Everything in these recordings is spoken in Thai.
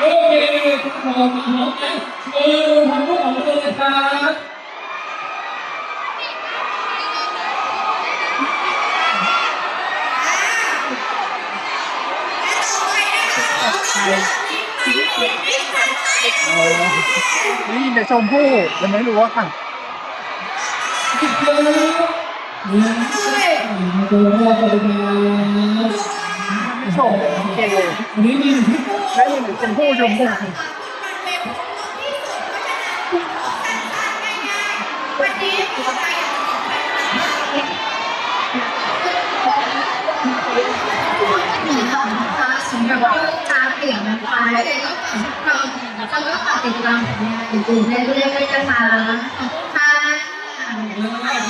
ก่อนมาพร้อมกันมือทำพวกของตัวเลยครับนี่แต่ชมพู่ยังไม่รู้ว่าค่ะเนี่ยตัวแรกเลยครับไม่ ชมโอเควันนี้มีหนึ่งที่ได้ยินชมพู่ชมพู่วันนี้นะคะสำหรับลูกค้าเปลี่ยนนะคะเราจะก็ฝากติดตามผลงานอื่นๆได้เรื่อยๆนะคะขอบคุณค่ะ แรก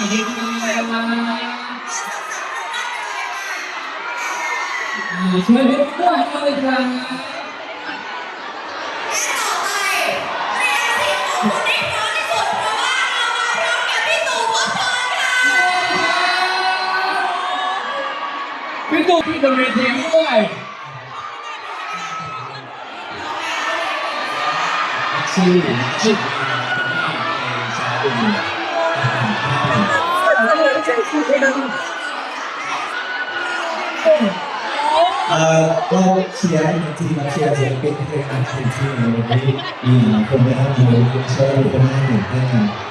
ข องที่มีมาช่วยด้วยด้วยเลยครับพี่ตู่พี่บนเวทีด้วยชื่อชื่อเอก็เชียร์ให้ทีมเชียร์ศิลปินให้ทำเต็มที่ในวันนี้มีหลายคนนะครับมีเชียร์ทุกคนให้หนึ่งให้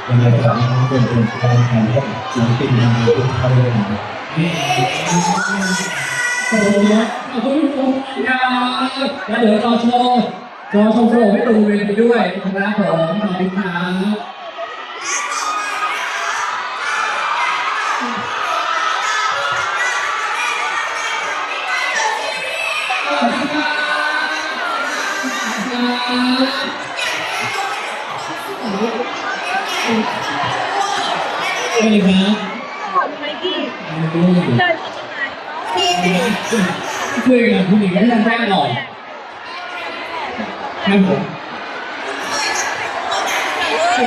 ยังไงก็ขอให้ทุกคนเป็นกำลังใจให้ศิลปินมาทุกท่านเลยนะครับโอ้โหขอบคุณทุกคนครับแล้วเดี๋ยวรอโชว์รอชมโชว์ให้ตรงเวทีด้วยนะครับผมขอบคุณครับ สวัสดีครับขอบคุณที่คุยกับคุณหญิงที่ทำแรกหน่อยครับผมที่